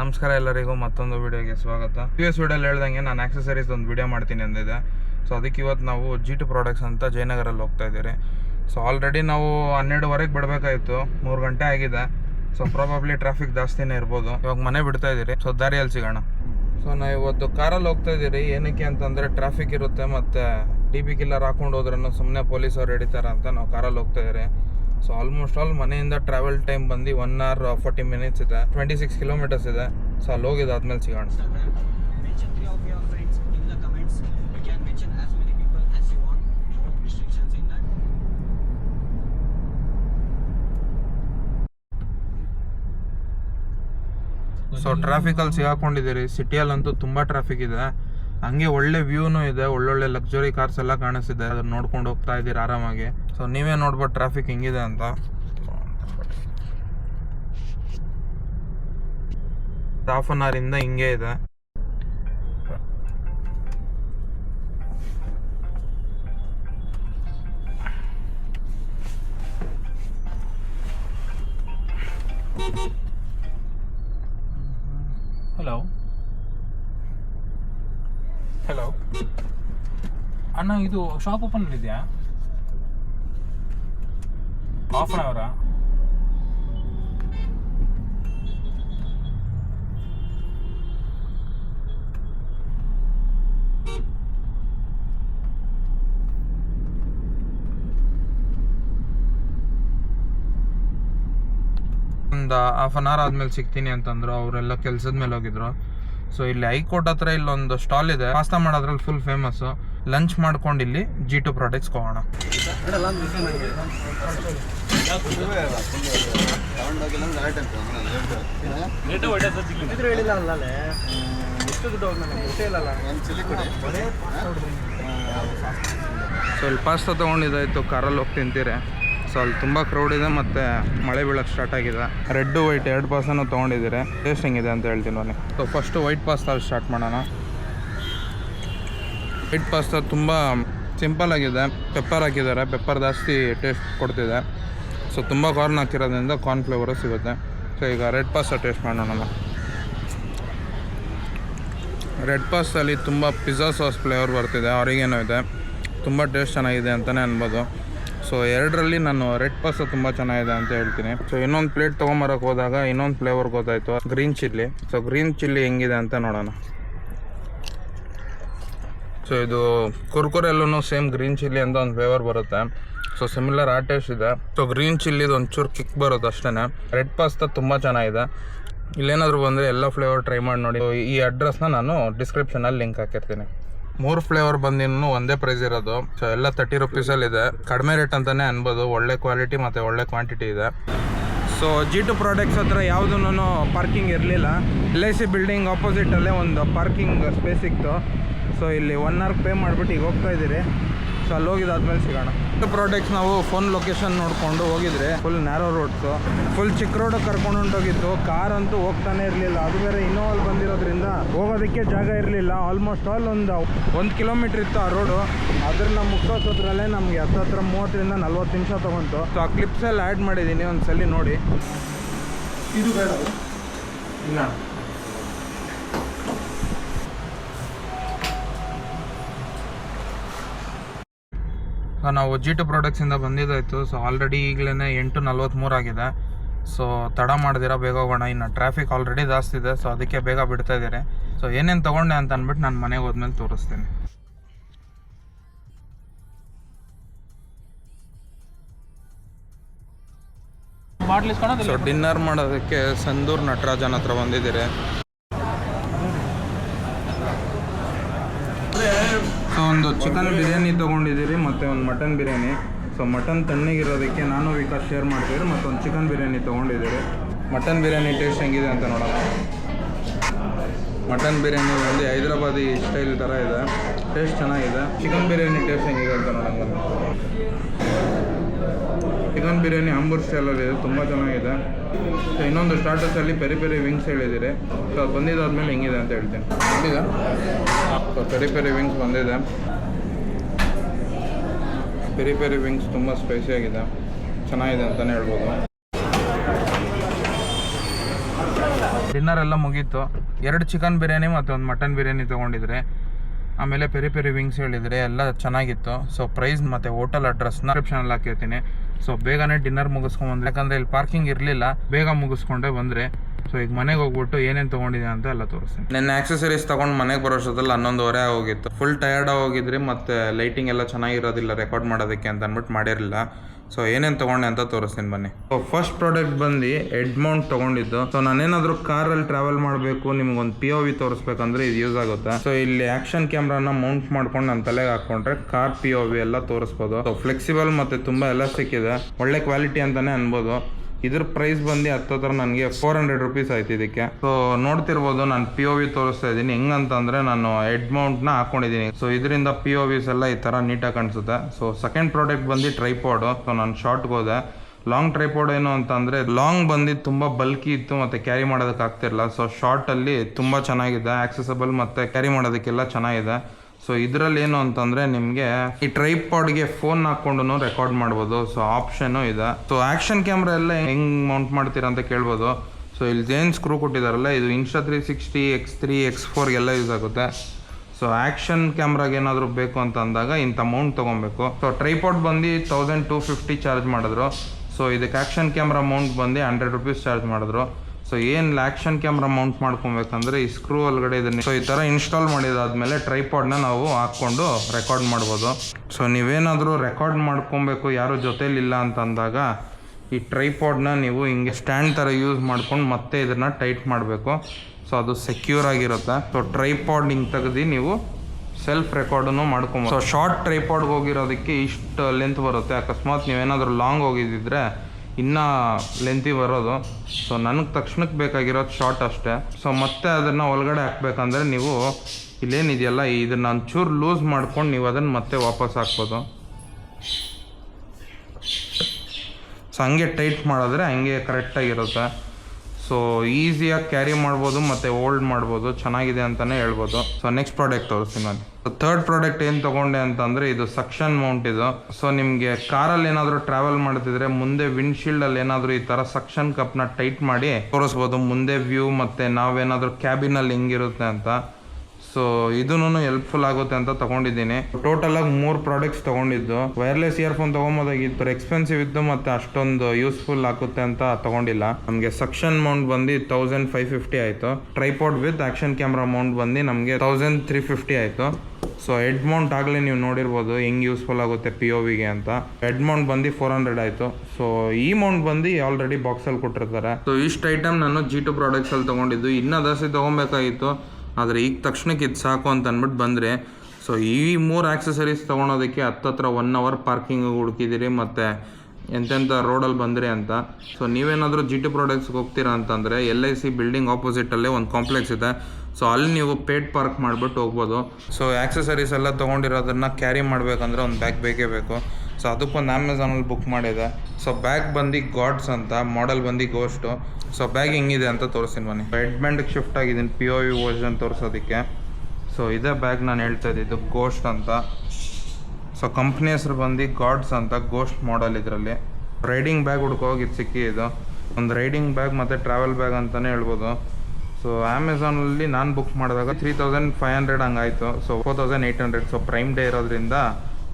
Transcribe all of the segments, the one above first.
ನಮಸ್ಕಾರ ಎಲ್ಲರಿಗೂ ಮತ್ತೊಂದು ವಿಡಿಯೋಗೆ ಸ್ವಾಗತ. ಪಿ ಎಸ್ ವಿಡಿಯೋಲಿ ಹೇಳ್ದಂಗೆ ನಾನು ಆಕ್ಸೆಸರೀಸ್ ಒಂದು ವಿಡಿಯೋ ಮಾಡ್ತೀನಿ ಅಂದಿದೆ ಸೊ ಅದಕ್ಕೆ ಇವತ್ತು ನಾವು ಜಿ ಟು ಪ್ರಾಡಕ್ಟ್ಸ್ ಅಂತ ಜಯನಗರಲ್ಲಿ ಹೋಗ್ತಾ ಇದ್ದೀರಿ. ಸೊ ಆಲ್ರೆಡಿ ನಾವು ಹನ್ನೆರಡುವರೆಗೆ ಬಿಡಬೇಕಾಯಿತು ಮೂರು ಗಂಟೆ ಆಗಿದೆ. ಸೊ ಪ್ರಾಬಬ್ಲಿ ಟ್ರಾಫಿಕ್ ಜಾಸ್ತಿನೇ ಇರ್ಬೋದು. ಇವಾಗ ಮನೆ ಬಿಡ್ತಾ ಇದ್ದೀರಿ. ಸೊ ದಾರಿಯಲ್ಲಿ ಸಿಗೋಣ. ಸೊ ನಾವು ಇವತ್ತು ಕಾರಲ್ಲಿ ಹೋಗ್ತಾ ಇದ್ದೀರಿ. ಏನಕ್ಕೆ ಅಂತಂದರೆ ಟ್ರಾಫಿಕ್ ಇರುತ್ತೆ ಮತ್ತು ಡಿ ಬಿ ಕಿಲ್ಲರ್ ಹಾಕೊಂಡು ಹೋದ್ರೂ ಸುಮ್ಮನೆ ಪೊಲೀಸವ್ರು ಹಿಡಿತಾರೆ ಅಂತ ನಾವು ಕಾರಲ್ಲಿ ಹೋಗ್ತಾ ಇದ್ದೀರಿ. ಸೊ ಆಲ್ಮೋಸ್ಟ್ ಆಲ್ ಮನೆಯಿಂದ ಟ್ರಾವೆಲ್ ಟೈಮ್ ಬಂದು ಒನ್ ಅವರ್ ಫೋರ್ಟಿ ಮಿನಿಟ್ಸ್ ಇದೆ. ಟ್ವೆಂಟಿ ಸಿಕ್ಸ್ ಕಿಲೋಮೀಟರ್ಸ್ ಇದೆ. ಸೊ ಅಲ್ಲಿ ಹೋಗಿದ್ದು ಆದ್ಮೇಲೆ ಸಿಗೋಣ. ಸೊ ಟ್ರಾಫಿಕ್ ಅಲ್ಲಿ ಸಿಗಾಕೊಂಡಿದ್ದೀರಿ. ಸಿಟಿಯಲ್ಲಂತೂ ತುಂಬಾ ಟ್ರಾಫಿಕ್ ಇದೆ. ಹಂಗೆ ಒಳ್ಳೆ ವ್ಯೂನು ಇದೆ, ಒಳ್ಳೊಳ್ಳೆ ಲಕ್ಸುರಿ ಕಾರ್ಸ್ ಎಲ್ಲ ಕಾಣಿಸ್ತಿದೆ. ಅದನ್ನ ನೋಡ್ಕೊಂಡು ಹೋಗ್ತಾ ಇದ್ದೀರಿ ಆರಾಮಾಗಿ. ಸೊ ನೀವೇ ನೋಡ್ಬೋದು ಟ್ರಾಫಿಕ್ ಹೆಂಗಿದೆ ಅಂತ. ಹಾಫ್ ಅನ್ ಇಂದ ಹಿಂಗೆ ಇದೆ. ಹಲೋ ಅಣ್ಣ, ಇದು ಶಾಪ್ ಓಪನ್ ಇದೆಯಾ? ಹಾಫ್ ಅನ್ ಅವರಾ ಹಾಫ್ ಅನ್ ಅವರ್ ಆದ್ಮೇಲೆ ಸಿಗ್ತೀನಿ ಅಂತಂದ್ರು, ಅವರೆಲ್ಲ ಕೆಲ್ಸದ ಮೇಲೆ ಹೋಗಿದ್ರು. ಸೊ ಇಲ್ಲಿ ಹೈಕೋರ್ಟ್ ಹತ್ರ ಇಲ್ಲೊಂದು ಸ್ಟಾಲ್ ಇದೆ. ಪಾಸ್ತಾ ಮಾಡೋದ್ರಲ್ಲಿ ಫುಲ್ ಫೇಮಸ್ ಲಂಚ್ ಮಾಡ್ಕೊಂಡು ಇಲ್ಲಿ ಜಿ ಟು ಪ್ರಾಡಕ್ಟ್ಸ್ ಹೋಗೋಣ ಸೊ ಇಲ್ಲಿ ಪಾಸ್ತಾ ತೊಗೊಂಡಿದ್ದಾಯ್ತು, ಕಾರಲ್ಲಿ ಹೋಗಿ ತಿಂತೀರಿ. ಸೊ ಅಲ್ಲಿ ತುಂಬ ಕ್ರೌಡ್ ಇದೆ ಮತ್ತು ಮಳೆ ಬೀಳಕ್ಕೆ ಸ್ಟಾರ್ಟ್ ಆಗಿದೆ. ರೆಡ್ ವೈಟ್ ಎರಡು ಪಾಸ್ತಾನು ತೊಗೊಂಡಿದ್ದೀರಿ. ಟೇಸ್ಟ್ ಹೆಂಗಿದೆ ಅಂತ ಹೇಳ್ತೀನಿ ಬನ್ನಿ. So first white pasta start ಮಾಡೋಣ. ವೈಟ್ ಪಾಸ್ತಾ ತುಂಬ ಸಿಂಪಲ್ ಆಗಿದೆ. ಪೆಪ್ಪರ್ ಹಾಕಿದ್ದಾರೆ. ಪೆಪ್ಪರ್ ಜಾಸ್ತಿ ಟೇಸ್ಟ್ ಕೊಡ್ತಿದೆ. ಸೊ ತುಂಬ ಕಾರ್ನ್ ಹಾಕಿರೋದ್ರಿಂದ ಕಾರ್ನ್ ಫ್ಲೇವರು ಸಿಗುತ್ತೆ. ಸೊ ಈಗ ರೆಡ್ ಪಾಸ್ತಾ ಟೇಸ್ಟ್ ಮಾಡೋಣ. ರೆಡ್ ಪಾಸ್ತಲ್ಲಿ ತುಂಬ ಪಿಜ್ಜಾ ಸಾಸ್ ಫ್ಲೇವರ್ ಬರ್ತಿದೆ. ಅವರಿಗೇನೋ ಇದೆ. ತುಂಬ ಟೇಸ್ಟ್ ಚೆನ್ನಾಗಿದೆ ಅಂತಲೇ ಅನ್ಬೋದು. ಸೊ ಎರಡರಲ್ಲಿ ನಾನು ರೆಡ್ ಪಾಸ್ ತುಂಬ ಚೆನ್ನಾಗಿದೆ ಅಂತ ಹೇಳ್ತೀನಿ. ಸೊ ಇನ್ನೊಂದು ಪ್ಲೇಟ್ ತೊಗೊಂಬರಕ್ಕೆ ಹೋದಾಗ ಇನ್ನೊಂದು ಫ್ಲೇವರ್ ಗೊತ್ತಾಯಿತು. Green chilli so green chilli ಹೆಂಗಿದೆ ಅಂತ ನೋಡೋಣ. ಸೊ ಇದು ಕುರ್ಕುರೆಲ್ಲೂ ಸೇಮ್ ಗ್ರೀನ್ ಚಿಲ್ಲಿ ಅಂತ ಒಂದು ಫ್ಲೇವರ್ ಬರುತ್ತೆ. ಸೊ ಸಿಮಿಲರ್ ಆ ಟೇಸ್ಟ್ ಇದೆ. ಸೊ ಗ್ರೀನ್ ಚಿಲ್ಲಿದು ಒಂಚೂರು ಕಿಕ್ ಬರುತ್ತೆ ಅಷ್ಟೇ ರೆಡ್ ಪಾಸ್ತಾ ತುಂಬ ಚೆನ್ನಾಗಿದೆ. ಇಲ್ಲೇನಾದರೂ ಬಂದರೆ ಎಲ್ಲ ಫ್ಲೇವರ್ ಟ್ರೈ ಮಾಡಿ ನೋಡಿ. ಈ ಅಡ್ರೆಸ್ನ ನಾನು ಡಿಸ್ಕ್ರಿಪ್ಷನಲ್ಲಿ ಲಿಂಕ್ ಹಾಕಿರ್ತೀನಿ. ಮೂರು ಫ್ಲೇವರ್ ಬಂದಿನೂ ಒಂದೇ ಪ್ರೈಸ್ ಇರೋದು. ಸೊ ಎಲ್ಲ ತರ್ಟಿ ರುಪೀಸಲ್ಲಿದೆ ಕಡಿಮೆ ರೇಟ್ ಅಂತಲೇ ಅನ್ಬೋದು. ಒಳ್ಳೆ ಕ್ವಾಲಿಟಿ ಮತ್ತು ಒಳ್ಳೆ ಕ್ವಾಂಟಿಟಿ ಇದೆ. ಸೊ ಜಿ ಟು ಪ್ರಾಡಕ್ಟ್ಸ್ ಹತ್ರ ಯಾವುದೂ ಪಾರ್ಕಿಂಗ್ ಇರಲಿಲ್ಲ. ಎಲ್ ಐ ಸಿ ಬಿಲ್ಡಿಂಗ್ ಆಪೋಸಿಟಲ್ಲೇ ಒಂದು ಪಾರ್ಕಿಂಗ್ ಸ್ಪೇಸ್ ಸಿಕ್ತು ಸೊ ಇಲ್ಲಿ ಒನ್ ಅವರ್ ಪೇ ಮಾಡಿಬಿಟ್ಟು ಈಗ ಹೋಗ್ತಾ ಇದ್ದೀರಿ. ಸೊ ಅಲ್ಲಿ ಹೋಗಿದ್ದಾದ್ಮೇಲೆ ಸಿಗೋಣ. ಪ್ರಾಡಕ್ಟ್ಸ್ ನಾವು ಫೋನ್ ಲೊಕೇಶನ್ ನೋಡಿಕೊಂಡು ಹೋಗಿದ್ರೆ ಫುಲ್ ನ್ಯಾರೋ ರೋಡ್ಸು ಫುಲ್ ಚಿಕ್ಕ ರೋಡ್ ಕರ್ಕೊಂಡು ಹೊಂಟೋಗಿದ್ದು ಕಾರ್ ಅಂತೂ ಹೋಗ್ತಾನೆ ಇರಲಿಲ್ಲ. ಅದು ಬೇರೆ ಇನ್ನೋವಲ್ಲಿ ಬಂದಿರೋದ್ರಿಂದ ಹೋಗೋದಕ್ಕೆ ಜಾಗ ಇರಲಿಲ್ಲ. ಆಲ್ಮೋಸ್ಟ್ ಆಲ್ ಒಂದು ಒಂದು ಕಿಲೋಮೀಟ್ರ್ ಇತ್ತು ಆ ರೋಡು ಅದನ್ನ ಮುಗಿಸೋದ್ರಲ್ಲೇ ನಮಗೆ ಹತ್ತತ್ರ ಮೂವತ್ತರಿಂದ ನಲ್ವತ್ತು ನಿಮಿಷ ತೊಗೊಂತು. ಸೊ ಆ ಕ್ಲಿಪ್ಸಲ್ಲಿ ಆ್ಯಡ್ ಮಾಡಿದ್ದೀನಿ ಒಂದು ಸಲ ನೋಡಿ. ಇದು ಬೇಡ ಇಲ್ಲ. ಸೊ ನಾವು ಜಿ ಟು ಪ್ರಾಡಕ್ಟ್ಸಿಂದ ಬಂದಿದ್ದಾಯಿತು. ಸೊ ಆಲ್ರೆಡಿ ಈಗಲೇ ಎಂಟು ನಲ್ವತ್ತ್ಮೂರು ಆಗಿದೆ. ಸೊ ತಡ ಮಾಡಿದಿರಾ ಬೇಗ ಹೋಗೋಣ. ಇನ್ನು ಟ್ರಾಫಿಕ್ ಆಲ್ರೆಡಿ ಜಾಸ್ತಿ ಇದೆ. ಸೊ ಅದಕ್ಕೆ ಬೇಗ ಬಿಡ್ತಾ ಇದ್ದೀರಿ. ಸೊ ಏನೇನು ತೊಗೊಂಡೆ ಅಂತ ಅಂದ್ಬಿಟ್ಟು ನಾನು ಮನೆಗೆ ಹೋದ್ಮೇಲೆ ತೋರಿಸ್ತೀನಿ. ಸೊ ಡಿನ್ನರ್ ಮಾಡೋದಕ್ಕೆ ಸಂದೂರ್ ನಟರಾಜನ ಹತ್ರ ಬಂದಿದ್ದೀರಿ ಸೊ ಒಂದು ಚಿಕನ್ ಬಿರಿಯಾನಿ ತೊಗೊಂಡಿದ್ದೀರಿ, ಮತ್ತು ಒಂದು ಮಟನ್ ಬಿರಿಯಾನಿ. ಸೊ ಮಟನ್ ತಣ್ಣಗಿರೋದಕ್ಕೆ ನಾನು ವಿಕಾಸ್ ಶೇರ್ ಮಾಡ್ತೀವಿ ಮತ್ತು ಒಂದು ಚಿಕನ್ ಬಿರಿಯಾನಿ ತೊಗೊಂಡಿದ್ದೀರಿ. ಮಟನ್ ಬಿರಿಯಾನಿ ಟೇಸ್ಟ್ ಹೆಂಗಿದೆ ಅಂತ ನೋಡೋಣ. ಮಟನ್ ಬಿರಿಯಾನಿ ಒಂದು ಹೈದ್ರಾಬಾದಿ ಸ್ಟೈಲ್ ಥರ ಇದೆ. ಟೇಸ್ಟ್ ಚೆನ್ನಾಗಿದೆ. ಚಿಕನ್ ಬಿರಿಯಾನಿ ಟೇಸ್ಟ್ ಹೆಂಗಿದೆ ಅಂತ ನೋಡೋಣ. ಚಿಕನ್ ಬಿರಿಯಾನಿ ಅಂಬೂರ್ ಸ್ಟೈಲಲ್ಲಿ ಇದೆ, ತುಂಬ ಚೆನ್ನಾಗಿದೆ. ಸೊ ಇನ್ನೊಂದು ಸ್ಟಾರ್ಟರ್ಸಲ್ಲಿ ಪೆರಿ ಪೆರಿ ವಿಂಗ್ಸ್ ಹೇಳಿದ್ದೀರಿ ಸೊ ಅದು ಬಂದಿದ್ದಾದ್ಮೇಲೆ ಹೆಂಗಿದೆ ಅಂತ ಹೇಳ್ತೀನಿ. ಬಂದಿದೆ? ಸೊ ಪೆರಿ ಪೆರಿ ವಿಂಗ್ಸ್ ಬಂದಿದೆ. ಪೆರಿ ಪೆರಿ ವಿಂಗ್ಸ್ ತುಂಬ ಸ್ಪೈಸಿಯಾಗಿದೆ ಚೆನ್ನಾಗಿದೆ ಅಂತಲೇ ಹೇಳ್ಬೋದು. ಡಿನ್ನರ್ ಎಲ್ಲ ಮುಗೀತು. ಎರಡು ಚಿಕನ್ ಬಿರಿಯಾನಿ ಮತ್ತು ಒಂದು ಮಟನ್ ಬಿರಿಯಾನಿ ತೊಗೊಂಡಿದ್ರೆ. ಆಮೇಲೆ ಪೆರಿ ಪೆರಿ ವಿಂಗ್ಸ್ ಹೇಳಿದರೆ ಎಲ್ಲ ಚೆನ್ನಾಗಿತ್ತು. ಸೊ ಪ್ರೈಸ್ ಮತ್ತು ಹೋಟೆಲ್ ಅಡ್ರೆಸ್ನ ಡಿಸ್ಕ್ರಿಪ್ಷನಲ್ಲಿ ಹಾಕಿರ್ತೀನಿ. ಸೊ ಬೇಗನೆ ಡಿನ್ನರ್ ಮುಗಿಸ್ಕೊಂಡ್ಬಂದ್ರೆ ಯಾಕಂದರೆ ಇಲ್ಲಿ ಪಾರ್ಕಿಂಗ್ ಇರಲಿಲ್ಲ, ಬೇಗ ಮುಗಿಸ್ಕೊಂಡೆ ಬಂದರೆ. ಸೊ ಈಗ ಮನೆಗೆ ಹೋಗ್ಬಿಟ್ಟು ಏನೇನು ತೊಗೊಂಡಿದೆ ಅಂತ ಎಲ್ಲ ತೋರಿಸ್ತೀನಿ. ನೆನ್ನೆ ಆಕ್ಸೆಸರೀಸ್ ತೊಗೊಂಡು ಮನೆಗೆ ಬರೋಷ್ಟೊತ್ತಲ್ಲಿ ಹನ್ನೊಂದುವರೆ ಹೋಗಿತ್ತು ಫುಲ್ ಟಯರ್ಡ್ ಹೋಗಿದ್ರಿ, ಮತ್ತು ಲೈಟಿಂಗ್ ಎಲ್ಲ ಚೆನ್ನಾಗಿರೋದಿಲ್ಲ ರೆಕಾರ್ಡ್ ಮಾಡೋದಕ್ಕೆ ಅಂತ ಅಂದ್ಬಿಟ್ಟು ಮಾಡಿರಲಿಲ್ಲ. ಸೊ ಏನೇನು ತೊಗೊಂಡೆ ಅಂತ ತೋರಿಸ್ತೀನಿ ಬನ್ನಿ. ಸೊ ಫಸ್ಟ್ ಪ್ರಾಡಕ್ಟ್ ಬಂದು ಎಡ್ ಮೌಂಟ್ ತೊಗೊಂಡಿದ್ದು. ಸೊ ನಾನೇನಾದರೂ ಕಾರಲ್ಲಿ ಟ್ರಾವೆಲ್ ಮಾಡಬೇಕು, ನಿಮ್ಗೊಂದು ಪಿ ಓ ವಿ ತೋರಿಸ್ಬೇಕಂದ್ರೆ ಇದು ಯೂಸ್ ಆಗುತ್ತೆ. ಸೊ ಇಲ್ಲಿ ಆಕ್ಷನ್ ಕ್ಯಾಮ್ರಾನ ಮೌಂಟ್ ಮಾಡ್ಕೊಂಡು ನನ್ನ ತಲೆಗೆ ಹಾಕೊಂಡ್ರೆ ಕಾರ್ ಪಿ ಓ ವಿ ಎಲ್ಲ ತೋರಿಸ್ಬೋದು. ಸೊ ಫ್ಲೆಕ್ಸಿಬಲ್ ಮತ್ತು ತುಂಬ ಎಲಾಸ್ಟಿಕ್ ಇದೆ. ಒಳ್ಳೆ ಕ್ವಾಲಿಟಿ ಅಂತಾನೆ ಅನ್ಬೋದು. ಇದ್ರ ಪ್ರೈಸ್ ಬಂದು ಹತ್ತತ್ರ ನನಗೆ ಫೋರ್ ಹಂಡ್ರೆಡ್ ರುಪೀಸ್ ಆಯ್ತು ಇದಕ್ಕೆ. ಸೊ ನೋಡ್ತಿರ್ಬೋದು, ನಾನು ಪಿ ಒ ವಿ ತೋರಿಸ್ತಾ ಇದ್ದೀನಿ. ಹೆಂಗಂತಂದ್ರೆ ನಾನು ಹೆಡ್ ಮೌಂಟ್ನ ಹಾಕೊಂಡಿದ್ದೀನಿ. ಸೊ ಇದರಿಂದ ಪಿ ಒ ವಿಸ್ ಎಲ್ಲ ಈ ಥರ ನೀಟಾಗಿ ಕಾಣಿಸುತ್ತೆ. ಸೊ ಸೆಕೆಂಡ್ ಪ್ರಾಡಕ್ಟ್ ಬಂದು ಟ್ರೈಪಾಡು ಸೊ ನಾನು ಶಾರ್ಟ್ಗೆ ಹೋದೆ. ಲಾಂಗ್ ಟ್ರೈಪೋಡ್ ಏನು ಅಂತಂದರೆ ಲಾಂಗ್ ಬಂದು ತುಂಬ ಬಲ್ಕಿ ಇತ್ತು ಮತ್ತು ಕ್ಯಾರಿ ಮಾಡೋದಕ್ಕೆ ಆಗ್ತಿರಲಿಲ್ಲ ಸೊ ಶಾರ್ಟಲ್ಲಿ ತುಂಬ ಚೆನ್ನಾಗಿದೆ ಆಕ್ಸೆಸಬಲ್ ಮತ್ತು ಕ್ಯಾರಿ ಮಾಡೋದಕ್ಕೆಲ್ಲ ಚೆನ್ನಾಗಿದೆ. ಸೊ ಇದರಲ್ಲಿ ಏನು ಅಂತಂದರೆ ನಿಮಗೆ ಈ ಟ್ರೈಪಾಡ್ಗೆ ಫೋನ್ ಹಾಕ್ಕೊಂಡು ರೆಕಾರ್ಡ್ ಮಾಡ್ಬೋದು. ಸೊ ಆಪ್ಷನ್ ಇದೆ. ಸೊ ಆ್ಯಕ್ಷನ್ ಕ್ಯಾಮ್ರಾ ಎಲ್ಲ ಹೆಂಗೆ ಮೌಂಟ್ ಮಾಡ್ತೀರಾ ಅಂತ ಕೇಳ್ಬೋದು. ಸೊ ಇಲ್ಲಿ ಜೇನ್ ಸ್ಕ್ರೂ ಕೊಟ್ಟಿದಾರಲ್ಲ, ಇದು insta three sixty X three X ಫೋರ್ಗೆಲ್ಲ use ಆಗುತ್ತೆ. ಸೊ ಆ್ಯಕ್ಷನ್ ಕ್ಯಾಮ್ರಾಗೆ ಏನಾದರೂ ಬೇಕು ಅಂತ ಅಂದಾಗ ಇಂಥ ಮೌಂಟ್ ತೊಗೊಬೇಕು. ಸೊ ಟ್ರೈಪಾಡ್ ಬಂದು ತೌಸಂಡ್ ಟೂ ಫಿಫ್ಟಿ ಚಾರ್ಜ್ ಮಾಡಿದ್ರು. ಸೊ ಇದಕ್ಕೆ ಆ್ಯಕ್ಷನ್ ಕ್ಯಾಮ್ರಾ ಮೌಂಟ್ ಬಂದು ಹಂಡ್ರೆಡ್ ರುಪೀಸ್ ಚಾರ್ಜ್ ಮಾಡಿದ್ರು. ಸೊ ಏನು ಆ್ಯಕ್ಷನ್ ಕ್ಯಾಮ್ರಾ ಮೌಂಟ್ ಮಾಡ್ಕೊಬೇಕಂದ್ರೆ ಈ ಸ್ಕ್ರೂ ಒಳಗಡೆ ಇದನ್ನ ಸೊ ಈ ಥರ ಇನ್ಸ್ಟಾಲ್ ಮಾಡಿದಾದ್ಮೇಲೆ ಟ್ರೈಪಾಡ್ನ ನಾವು ಹಾಕ್ಕೊಂಡು ರೆಕಾರ್ಡ್ ಮಾಡ್ಬೋದು. ಸೊ ನೀವೇನಾದರೂ ರೆಕಾರ್ಡ್ ಮಾಡ್ಕೊಬೇಕು ಯಾರು ಜೊತೇಲಿಲ್ಲ ಅಂತ ಅಂದಾಗ ಈ ಟ್ರೈಪಾಡ್ನ ನೀವು ಹಿಂಗೆ ಸ್ಟ್ಯಾಂಡ್ ಥರ ಯೂಸ್ ಮಾಡ್ಕೊಂಡು ಮತ್ತೆ ಇದನ್ನು ಟೈಟ್ ಮಾಡಬೇಕು. ಸೊ ಅದು ಸೆಕ್ಯೂರ್ ಆಗಿರುತ್ತೆ. ಸೊ ಟ್ರೈಪಾಡ್ ಹಿಂಗೆ ತೆಗೆದು ನೀವು ಸೆಲ್ಫ್ ರೆಕಾರ್ಡನ್ನು ಮಾಡ್ಕೊಬೋದು. ಸೊ ಶಾರ್ಟ್ ಟ್ರೈಪಾಡ್ಗೆ ಹೋಗಿರೋದಕ್ಕೆ ಇಷ್ಟು ಲೆಂತ್ ಬರುತ್ತೆ. ಅಕಸ್ಮಾತ್ ನೀವೇನಾದರೂ ಲಾಂಗ್ ಹೋಗಿದ್ದಿದ್ರೆ ಇನ್ನೂ ಲೆಂತಿ ಬರೋದು. ಸೊ ನನಗೆ ತಕ್ಷಣಕ್ಕೆ ಬೇಕಾಗಿರೋದು ಶಾರ್ಟ್ ಅಷ್ಟೇ. ಸೊ ಮತ್ತೆ ಅದನ್ನು ಒಳಗಡೆ ಹಾಕ್ಬೇಕಂದ್ರೆ ನೀವು ಇಲ್ಲೇನಿದೆಯಲ್ಲ, ಇದನ್ನು ಒಂಚೂರು ಲೂಸ್ ಮಾಡ್ಕೊಂಡು ನೀವು ಅದನ್ನು ಮತ್ತೆ ವಾಪಸ್ ಹಾಕ್ಬೋದು. ಸೊ ಹಂಗೆ ಟೈಟ್ ಮಾಡಿದ್ರೆ ಹಂಗೆ ಕರೆಕ್ಟಾಗಿರುತ್ತೆ ಸೊ ಈಸಿಯಾಗಿ ಕ್ಯಾರಿ ಮಾಡ್ಬೋದು ಮತ್ತೆ ಓಲ್ಡ್ ಮಾಡ್ಬೋದು, ಚೆನ್ನಾಗಿದೆ ಅಂತಲೇ ಹೇಳ್ಬೋದು. ಸೊ ನೆಕ್ಸ್ಟ್ ಪ್ರಾಡಕ್ಟ್ ತೋರಿಸ್ತೀನಿ ನಾನು. ಥರ್ಡ್ ಪ್ರಾಡಕ್ಟ್ ಏನು ತೊಗೊಂಡೆ ಅಂತಂದರೆ ಇದು ಸಕ್ಷನ್ ಮೌಂಟ್ ಇದು. ಸೊ ನಿಮಗೆ ಕಾರಲ್ಲಿ ಏನಾದರೂ ಟ್ರಾವೆಲ್ ಮಾಡ್ತಿದ್ರೆ ಮುಂದೆ ವಿಂಡ್ಶೀಲ್ಡಲ್ಲಿ ಏನಾದರೂ ಈ ಥರ ಸಕ್ಷನ್ ಕಪ್ನ ಟೈಟ್ ಮಾಡಿ ತೋರಿಸ್ಬೋದು. ಮುಂದೆ ವ್ಯೂ ಮತ್ತು ನಾವೇನಾದರೂ ಕ್ಯಾಬಿನಲ್ಲಿ ಹೆಂಗಿರುತ್ತೆ ಅಂತ. ಸೊ ಇದೂ ಹೆಲ್ಪ್ಫುಲ್ ಆಗುತ್ತೆ ಅಂತ ತಗೊಂಡಿದ್ದೀನಿ. ಟೋಟಲ್ ಆಗಿ ಮೂರು ಪ್ರಾಡಕ್ಟ್ಸ್ ತಗೊಂಡಿದ್ದು. Wireless earphone ತಗೊಂಬೋದಾಗಿತ್ತು. ಎಕ್ಸ್ಪೆನ್ಸಿವ್ ಇತ್ತು ಮತ್ತೆ ಅಷ್ಟೊಂದು ಯೂಸ್ಫುಲ್ ಆಗುತ್ತೆ ಅಂತ ತಗೊಂಡಿಲ್ಲ. ನಮಗೆ ಸಕ್ಷನ್ ಮೌಂಟ್ ಬಂದು ತೌಸಂಡ್ ಫೈವ್ ಫಿಫ್ಟಿ ಆಯಿತು. Tripod with action camera mount ಬಂದು ನಮಗೆ ತೌಸಂಡ್ ತ್ರೀ ಫಿಫ್ಟಿ ಆಯಿತು. ಸೊ ಹೆಡ್ ಮೌಂಟ್ ಆಗಲೇ ನೀವು ನೋಡಿರ್ಬೋದು ಹೆಂಗೆ ಯೂಸ್ಫುಲ್ ಆಗುತ್ತೆ ಪಿ ಓ ವಿಗೆ ಅಂತ. ಹೆಡ್ ಮೌಂಟ್ ಬಂದು ಫೋರ್ ಹಂಡ್ರೆಡ್ ಆಯಿತು. ಸೊ ಈ ಮೌಂಟ್ ಬಂದು ಆಲ್ರೆಡಿ ಬಾಕ್ಸಲ್ಲಿ ಕೊಟ್ಟಿರ್ತಾರೆ. ಸೊ ಇಷ್ಟು ಐಟಮ್ ನಾನು ಜಿ ಟು ಪ್ರಾಡಕ್ಟ್ಸಲ್ಲಿ ತೊಗೊಂಡಿದ್ದು. ಇನ್ನೂ ಜಾಸ್ತಿ ತೊಗೊಬೇಕಾಗಿತ್ತು. ಆದರೆ ಈಗ ತಕ್ಷಣಕ್ಕೆ ಇದು ಸಾಕು ಅಂತ ಅಂದ್ಬಿಟ್ಟು ಬಂದರೆ ಸೊ ಈ ಮೂರು ಆಕ್ಸೆಸರೀಸ್ ತೊಗೊಳೋದಕ್ಕೆ ಹತ್ತತ್ರ ಒನ್ ಅವರ್ ಪಾರ್ಕಿಂಗ್ ಹುಡುಕಿದ್ದೀರಿ ಮತ್ತು ಎಂತೆಂಥ ರೋಡಲ್ಲಿ ಬಂದಿರಿ ಅಂತ. ಸೊ ನೀವೇನಾದರೂ ಜಿ ಟಿ ಪ್ರಾಡಕ್ಟ್ಸ್ಗೆ ಹೋಗ್ತೀರಾ ಅಂತಂದರೆ ಎಲ್ ಐ ಸಿ ಬಿಲ್ಡಿಂಗ್ ಆಪೋಸಿಟಲ್ಲೇ ಒಂದು ಕಾಂಪ್ಲೆಕ್ಸ್ ಇದೆ. ಸೊ ಅಲ್ಲಿ ನೀವು ಪೇಡ್ ಪಾರ್ಕ್ ಮಾಡಿಬಿಟ್ಟು ಹೋಗ್ಬೋದು. ಸೊ ಆಕ್ಸೆಸರೀಸ್ ಎಲ್ಲ ತೊಗೊಂಡಿರೋದನ್ನು ಕ್ಯಾರಿ ಮಾಡಬೇಕಂದ್ರೆ ಒಂದು ಬ್ಯಾಗ್ ಬೇಕೇ ಬೇಕು. ಸೊ ಅದಕ್ಕೊಂದು ಅಮೆಝಾನಲ್ಲಿ ಬುಕ್ ಮಾಡಿದೆ. ಸೊ ಬ್ಯಾಗ್ ಬಂದು ಗಾಡ್ಸ್ ಅಂತ ಮಾಡೆಲ್ ಬಂದು ಗೋಸ್ಟು ಸೊ ಬ್ಯಾಗ್ ಹೆಂಗಿದೆ ಅಂತ ತೋರಿಸ್ತೀನಿ ಬನ್ನಿ. ಹೆಡ್ ಬ್ಯಾಂಡಿಗೆ ಶಿಫ್ಟ್ ಆಗಿದ್ದೀನಿ ಪಿ ಓ ವಿ ವರ್ಜನ್ ತೋರಿಸೋದಕ್ಕೆ. ಸೊ ಇದೇ ಬ್ಯಾಗ್ ನಾನು ಹೇಳ್ತಾ ಇದ್ದಿದ್ದು ಗೋಸ್ಟ್ ಅಂತ. ಸೊ ಕಂಪ್ನಿ ಹೆಸರು ಬಂದು ಗಾಡ್ಸ್ ಅಂತ ಗೋಸ್ಟ್ ಮಾಡೆಲ್ ಇದರಲ್ಲಿ. ರೈಡಿಂಗ್ ಬ್ಯಾಗ್ ಹುಡ್ಕೋಗಿದ್ದು ಸಿಕ್ಕಿ ಇದು. ಒಂದು ರೈಡಿಂಗ್ ಬ್ಯಾಗ್ ಮತ್ತು ಟ್ರಾವೆಲ್ ಬ್ಯಾಗ್ ಅಂತಲೇ ಹೇಳ್ಬೋದು. ಸೊ ಅಮೆಝಾನಲ್ಲಿ ನಾನು ಬುಕ್ ಮಾಡಿದಾಗ three thousand five hundred ಹಂಗಾಯಿತು. So four thousand eight hundred so prime day ಇರೋದ್ರಿಂದ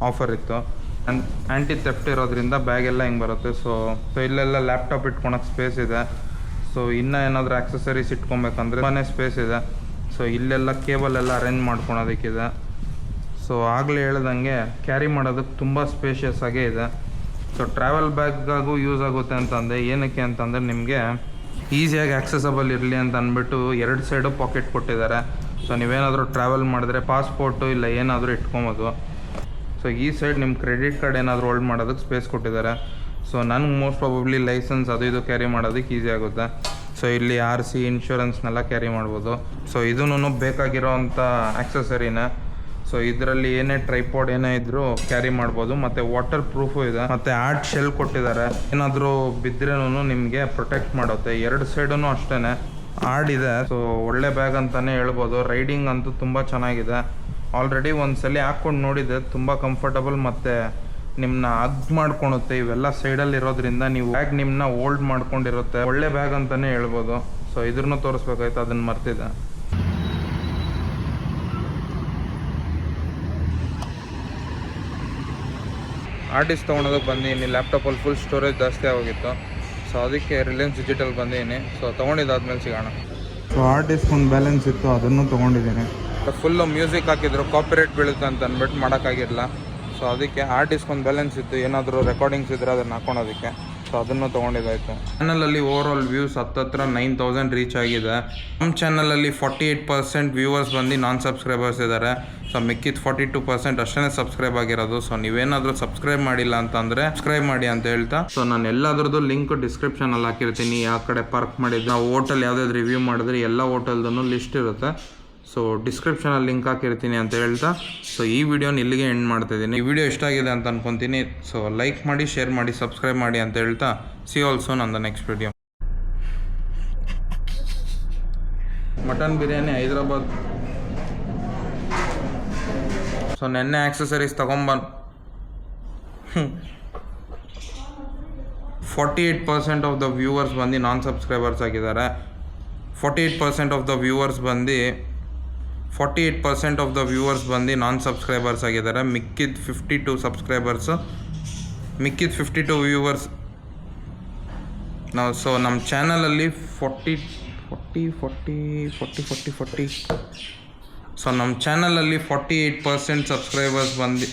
ಆಫರ್ ಇತ್ತು. ಆ್ಯಂಟಿ ತೆಫ್ಟ್ ಇರೋದ್ರಿಂದ ಬ್ಯಾಗ್ ಎಲ್ಲ ಹಿಂಗೆ ಬರುತ್ತೆ? ಸೊ ಸೊ ಇಲ್ಲೆಲ್ಲ ಲ್ಯಾಪ್ಟಾಪ್ ಇಟ್ಕೊಳಕ್ಕೆ ಸ್ಪೇಸ್ ಇದೆ. ಸೊ ಇನ್ನೂ ಏನಾದರೂ ಆಕ್ಸೆಸರೀಸ್ ಇಟ್ಕೊಬೇಕಂದ್ರೆ ತುಂಬಾ ಸ್ಪೇಸ್ ಇದೆ. ಸೊ ಇಲ್ಲೆಲ್ಲ ಕೇಬಲ್ ಎಲ್ಲ ಅರೇಂಜ್ ಮಾಡ್ಕೊಳೋದಕ್ಕಿದೆ. ಸೊ ಆಗಲೇ ಹೇಳ್ದಂಗೆ ಕ್ಯಾರಿ ಮಾಡೋದಕ್ಕೆ ತುಂಬ ಸ್ಪೇಷಿಯಸ್ ಆಗೇ ಇದೆ. ಸೊ ಟ್ರಾವೆಲ್ ಬ್ಯಾಗ್ಗಾಗೂ ಯೂಸ್ ಆಗುತ್ತೆ ಅಂತಂದರೆ ಏನಕ್ಕೆ ಅಂತಂದರೆ ನಿಮಗೆ ಈಸಿಯಾಗಿ ಆಕ್ಸೆಸಬಲ್ ಇರಲಿ ಅಂತ ಅಂದ್ಬಿಟ್ಟು ಎರಡು ಸೈಡು ಪಾಕೆಟ್ ಕೊಟ್ಟಿದ್ದಾರೆ. ಸೊ ನೀವೇನಾದರೂ ಟ್ರಾವೆಲ್ ಮಾಡಿದ್ರೆ ಪಾಸ್ಪೋರ್ಟು ಇಲ್ಲ ಏನಾದರೂ ಇಟ್ಕೊಬೋದು. ಸೊ ಈ ಸೈಡ್ ನಿಮ್ಮ ಕ್ರೆಡಿಟ್ ಕಾರ್ಡ್ ಏನಾದರೂ ಹೋಲ್ಡ್ ಮಾಡೋದಕ್ಕೆ ಸ್ಪೇಸ್ ಕೊಟ್ಟಿದ್ದಾರೆ. ಸೊ ನನಗೆ ಮೋಸ್ಟ್ ಪ್ರಾಬಬ್ಲಿ ಲೈಸೆನ್ಸ್ ಅದು ಇದು ಕ್ಯಾರಿ ಮಾಡೋದಕ್ಕೆ ಈಸಿ ಆಗುತ್ತೆ. ಸೊ ಇಲ್ಲಿ ಆರ್ ಸಿ ಇನ್ಶೂರೆನ್ಸ್ನೆಲ್ಲ ಕ್ಯಾರಿ ಮಾಡ್ಬೋದು. ಸೊ ಇದೂ ಬೇಕಾಗಿರೋ ಅಂಥ ಆಕ್ಸೆಸರಿನೇ ಸೊ ಇದರಲ್ಲಿ ಏನೇ ಟ್ರೈಪಾಡ್ ಏನೇ ಇದ್ರೂ ಕ್ಯಾರಿ ಮಾಡ್ಬೋದು. ಮತ್ತು ವಾಟರ್ ಪ್ರೂಫು ಇದೆ. ಮತ್ತು ಆರ್ಟ್ ಶೆಲ್ ಕೊಟ್ಟಿದ್ದಾರೆ. ಏನಾದರೂ ಬಿದ್ದ್ರೇನು ನಿಮಗೆ ಪ್ರೊಟೆಕ್ಟ್ ಮಾಡುತ್ತೆ. ಎರಡು ಸೈಡೂ ಅಷ್ಟೇ ಆರ್ಡ್ ಇದೆ. ಸೊ ಒಳ್ಳೆ ಬ್ಯಾಗ್ ಅಂತಲೇ ಹೇಳ್ಬೋದು. ರೈಡಿಂಗ್ ಅಂತೂ ತುಂಬ ಚೆನ್ನಾಗಿದೆ. ಆಲ್ರೆಡಿ ಒಂದು ಸಲ ಹಾಕ್ಕೊಂಡು ನೋಡಿದೆ ತುಂಬ ಕಂಫರ್ಟಬಲ್ ಮತ್ತು ನಿಮ್ಮನ್ನ ಅಗ್ ಮಾಡ್ಕೊಳುತ್ತೆ ಇವೆಲ್ಲ ಸೈಡಲ್ಲಿ ಇರೋದ್ರಿಂದ ನೀವು ಬ್ಯಾಗ್ ನಿಮ್ಮನ್ನ ಓಲ್ಡ್ ಮಾಡ್ಕೊಂಡಿರುತ್ತೆ. ಒಳ್ಳೆ ಬ್ಯಾಗ್ ಅಂತಲೇ ಹೇಳ್ಬೋದು. ಸೊ ಇದ್ರನ್ನೂ ತೋರಿಸ್ಬೇಕಾಯ್ತು, ಅದನ್ನು ಮರ್ತಿದ್ದೆ. ಆರ್ಟಿಸ್ಟ್ ತೊಗೊಳೋದಕ್ಕೆ ಬಂದೀನಿ. ಲ್ಯಾಪ್ಟಾಪಲ್ಲಿ ಫುಲ್ ಸ್ಟೋರೇಜ್ ಜಾಸ್ತಿ ಆಗೋಗಿತ್ತು. ಸೊ ಅದಕ್ಕೆ ರಿಲಯನ್ಸ್ ಡಿಜಿಟಲ್ ಬಂದೀನಿ. ಸೊ ತೊಗೊಂಡಿದ್ದಾದ್ಮೇಲೆ ಸಿಗೋಣ. ಸೊ ಆರ್ಟಿಸ್ಟ್ ಒಂದು ಬ್ಯಾಲೆನ್ಸ್ ಇತ್ತು, ಅದನ್ನು ತೊಗೊಂಡಿದ್ದೀನಿ. ಫುಲ್ಲು ಮ್ಯೂಸಿಕ್ ಹಾಕಿದ್ರು ಕಾಪಿರೇಟ್ ಬೀಳುತ್ತೆ ಅಂತ ಅಂದ್ಬಿಟ್ಟು ಮಾಡೋಕ್ಕಾಗಿರಲ್ಲ ಸೊ ಅದಕ್ಕೆ ಆರ್ಟಿಸ್ಟ್ ಒಂದು ಬ್ಯಾಲೆನ್ಸ್ ಇತ್ತು, ಏನಾದರೂ ರೆಕಾರ್ಡಿಂಗ್ಸ್ ಇದ್ದರೆ ಅದನ್ನು ಹಾಕೊಳೋದಕ್ಕೆ. ಸೊ ಅದನ್ನು ತೊಗೊಂಡಿದ್ದಾಯಿತು. ಚಾನಲಲ್ಲಿ ಓವರ್ ಆಲ್ ವ್ಯೂಸ್ ಹತ್ತತ್ರ ನೈನ್ ತೌಸಂಡ್ ರೀಚ್ ಆಗಿದೆ. ನಮ್ಮ ಚಾನಲಲ್ಲಿ ಫಾರ್ಟಿ ಏಯ್ಟ್ ಪರ್ಸೆಂಟ್ ವ್ಯೂವರ್ಸ್ ಬಂದು ನಾನ್ ಸಬ್ಸ್ಕ್ರೈಬರ್ಸ್ ಇದ್ದಾರೆ. ಸೊ ಮಿಕ್ಕಿದ ಫಾರ್ಟಿ ಟು ಪರ್ಸೆಂಟ್ ಅಷ್ಟೇ ಸಬ್ಸ್ಕ್ರೈಬ್ ಆಗಿರೋದು. ಸೊ ನೀವೇನಾದರೂ ಸಬ್ಸ್ಕ್ರೈಬ್ ಮಾಡಿಲ್ಲ ಅಂತಂದರೆ ಸಬ್ಸ್ಕ್ರೈಬ್ ಮಾಡಿ ಅಂತ ಹೇಳ್ತಾ. ಸೊ ನಾನು ಎಲ್ಲದ್ರದ್ದು ಲಿಂಕ್ ಡಿಸ್ಕ್ರಿಪ್ಷನಲ್ಲಿ ಹಾಕಿರ್ತೀನಿ. ಯಾವ ಕಡೆ ಪಾರ್ಕ್ ಮಾಡಿದ್ದು ನಾವು ಹೋಟೆಲ್ ಯಾವುದಾದ್ರು ರಿವ್ಯೂ ಮಾಡಿದ್ರೆ ಎಲ್ಲ ಹೋಟೆಲ್ದೂ ಲಿಸ್ಟ್ ಇರುತ್ತೆ. ಸೊ ಡಿಸ್ಕ್ರಿಪ್ಷನಲ್ಲಿ ಲಿಂಕ್ ಹಾಕಿರ್ತೀನಿ ಅಂತ ಹೇಳ್ತಾ. ಸೊ ಈ ವಿಡಿಯೋನ ಇಲ್ಲಿಗೆ ಎಂಡ್ ಮಾಡ್ತಾ ಇದ್ದೀನಿ. ಈ ವಿಡಿಯೋ ಇಷ್ಟ ಆಗಿದೆ ಅಂತ ಅನ್ಕೊತೀನಿ. ಸೊ ಲೈಕ್ ಮಾಡಿ ಶೇರ್ ಮಾಡಿ ಸಬ್ಸ್ಕ್ರೈಬ್ ಮಾಡಿ ಅಂತ ಹೇಳ್ತಾ. ಸಿ ಆಲ್ಸೋ ನನ್ನ next video mutton biryani Hyderabad. So ನೆನ್ನೆ accessories ತಗೊಂಬನ್. Forty eight percent of the viewers ಬಂದು ನಾನ್ ಸಬ್ಸ್ಕ್ರೈಬರ್ಸ್ ಆಗಿದ್ದಾರೆ. Forty eight percent of the viewers ಬಂದು forty eight percent of the viewers ಬಂದು ನಾನ್ ಸಬ್ಸ್ಕ್ರೈಬರ್ಸ್ ಆಗಿದ್ದಾರೆ. ಮಿಕ್ಕಿದ fifty two subscribers ಮಿಕ್ಕಿದ fifty two viewers ನಾವು so ನಮ್ಮ ಚಾನಲಲ್ಲಿ forty forty forty forty forty forty so ನಮ್ಮ ಚಾನಲಲ್ಲಿ ಫಾರ್ಟಿ ಏಯ್ಟ್ ಪರ್ಸೆಂಟ್ ಸಬ್ಸ್ಕ್ರೈಬರ್ಸ್ ಬಂದು.